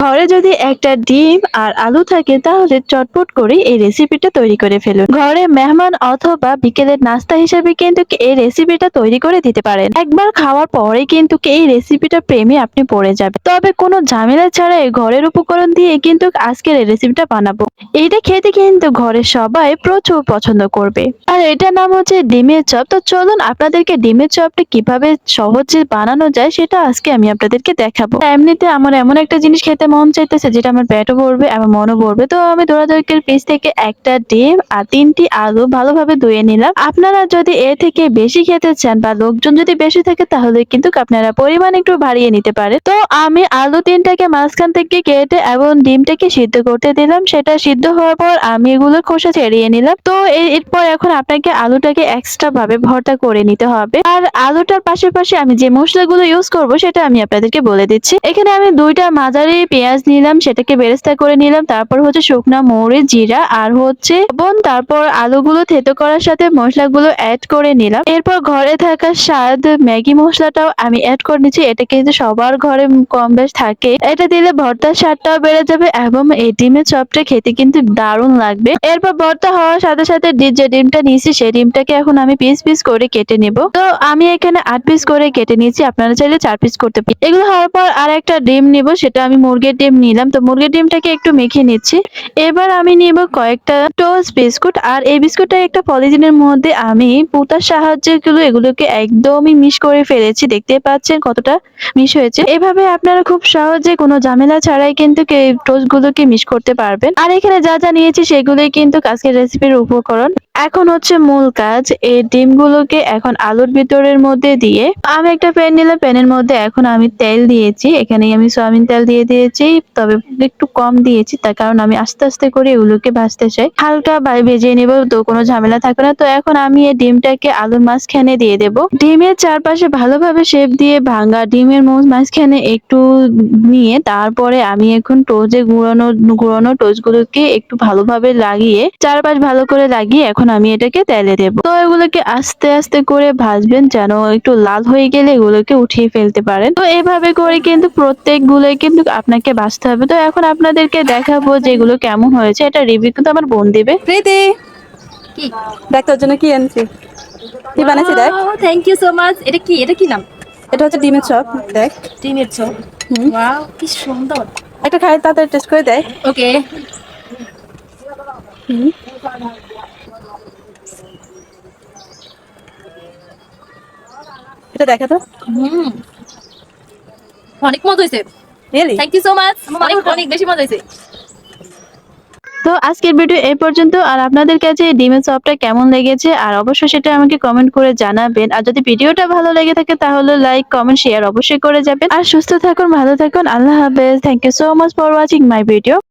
ঘরে যদি একটা ডিম আর আলু থাকে, তাহলে চটপট করে এই রেসিপিটা তৈরি করে ফেলুন। ঘরে মেহমান অথবা বিকেলের নাস্তা হিসেবে কিন্তু এই রেসিপিটা তৈরি করে দিতে পারেন। একবার খাওয়ার পরে কিন্তু এই রেসিপিটা প্রেমে আপনি পড়ে যাবেন। তবে কোনো ঝামেলা ছাড়াই ঘরের উপকরণ দিয়ে কিন্তু আজকের এই রেসিপিটা বানাবো। এইটা খেতে কিন্তু ঘরের সবাই প্রচুর পছন্দ করবে। আর এটার নাম হচ্ছে ডিমের চপ। তো চলুন আপনাদেরকে ডিমের চপটা কীভাবে সহজে বানানো যায়, সেটা আজকে আমি আপনাদেরকে দেখাবো। এমনিতে আমার এমন একটা জিনিস খেতে মন চাইতেছে, যেটা আমার পেটও ভরবে এবং মনও ভরবে। তো আমি দৌড়াদৌড়ির পিস থেকে একটা ডিম আর তিনটি আলু ভালোভাবে ধুয়ে নিলাম। আপনারা যদি এ থেকে বেশি খেতে চান বা লোকজন যদি বেশি থাকে, তাহলে কিন্তু আপনারা পরিমাণ একটু বাড়িয়ে নিতে পারে তো আমি আলু তিনটাকে মাঝখান থেকে কেটে এবং ডিমটাকে সিদ্ধ করতে দিলাম। সেটা সিদ্ধ হওয়ার পর আমি এগুলোর খোসা ছেড়িয়ে নিলাম। তো এরপর এখন আপনাকে আলুটাকে এক্সট্রা ভাবে ভর্তা করে নিতে হবে। আর আলুটার পাশাপাশি আমি যে মশলাগুলো ইউজ করব, সেটা আমি আপনাদেরকে বলে দিচ্ছি। এখানে আমি দুইটা মাঝারি পেঁয়াজ নিলাম, সেটাকে বেরেস্তা করে নিলাম, তারপর হচ্ছে শুকনা মৌরি জিরা, আর হচ্ছে লবণ, তারপর আলুগুলো থেতো করার সাথে মশলাগুলো অ্যাড করে নিলাম। এরপর ঘরে থাকা স্বাদ ম্যাগি মশলাটাও আমি অ্যাড করে নিচ্ছি, এটা কিন্তু সবার ঘরে কম বেশ থাকে। এটা দিলে ভর্তার স্বাদটাও বেড়ে যাবে এবং এই ডিমের চপটা খেতে কিন্তু দারুণ লাগবে। এরপর ভর্তা হওয়ার সাথে সাথে যে ডিমটা নিয়েছি, সেই ডিমটাকে এখন আমি পিস পিস করে কেটে নেব। তো আমি এখানে আট পিস করে কেটে নিয়েছি, আপনারা চাইলে চার পিস করতে পারেন। এগুলো হওয়ার পর আর একটা ডিম নিব, সেটা আমি মুরগির ডিম নিলাম। তো মুরগির ডিমটাকে একটু মেখে নিচ্ছি। এবার আমি নিব কয়েকটা টোস্ট বিস্কুট। আর এই বিস্কুটটা একটা পলিথিনের মধ্যে আমি পুতার সাহায্যে গুলো এগুলোকে একদমই মিশ করে ফেলেছি। দেখতে পাচ্ছেন কতটা মিশ হয়েছে। এভাবে আপনারা খুব সহজে কোনো ঝামেলা ছাড়াই কিন্তু টোস্ট গুলোকে মিশ করতে পারবেন। আর এখানে যা যা নিয়েছি সেগুলোই কিন্তু আজকের রেসিপির উপকরণ। এখন হচ্ছে মূল কাজ, এই ডিমগুলোকে এখন আলুর ভিতরের মধ্যে দিয়ে, আমি একটা প্যান নিলাম, প্যানের মধ্যে এখন আমি তেল দিয়েছি এখানে আমি সয়াবিন তেল দিয়ে দিয়েছি, তবে একটু কম দিয়েছি, তার কারণ আমি আস্তে আস্তে করে এগুলোকে ভাজতে চাই। হালকা ভেজে নেব, তো কোনো ঝামেলা থাকবে না, তো এখন আমি এই ডিমটাকে আলুর মাঝখানে দিয়ে দেব। ডিমের চারপাশে ভালোভাবে শেপ দিয়ে ভাঙা ডিমের মাঝখানে একটু নিয়ে, তারপরে আমি এখন টোজে গুঁড়ানো গুঁড়ানো টোস্ট গুলোকে একটু ভালোভাবে লাগিয়ে, চারপাশ ভালো করে লাগিয়ে, এখন আমি এটাকে তেলে দেব। তো এগুলোকে আস্তে আস্তে করে ভাজবেন যেন একটু লাল হয়ে গেলে এগুলোকে উঠিয়ে ফেলতে পারেন। তো এভাবে করে কিন্তু প্রত্যেক গুলোই কিন্তু আপনাকে ভাজতে হবে। তো এখন আপনাদেরকে দেখাবো যে এগুলো কেমন হয়েছে। এটা রিভিউ কিন্তু আমার বোন দিবে। প্রীতি! কি? দেখ তোর জন্য কি আনছি কি বানাইছি দেখ। থ্যাংক ইউ সো মাচ এটা কি? এটা কি নাম? এটা হচ্ছে ডিমের চপ দেখ। ডিমের চপ? হুম। ওয়াও কি সুন্দর। একটা খাই তাড়াতাড়ি টেস্ট করে দেয় ওকে হুম। এটা দেখা তো। হুম। অনেক মজা হয়েছে। থ্যাংক ইউ সো মাচ অনেক অনেক বেশি মজা হয়েছে। তো আজকের ভিডিও এই পর্যন্ত। আর আপনাদের কাছে এই ডিমের চপটা কেমন লেগেছে? আর অবশ্যই সেটা আমাকে কমেন্ট করে জানাবেন। আর যদি ভিডিওটা ভালো লেগে থাকে তাহলে লাইক কমেন্ট শেয়ার অবশ্যই করে যাবেন। আর সুস্থ থাকুন ভালো থাকুন। আল্লাহ হাফেজ। Thank you so much for watching my video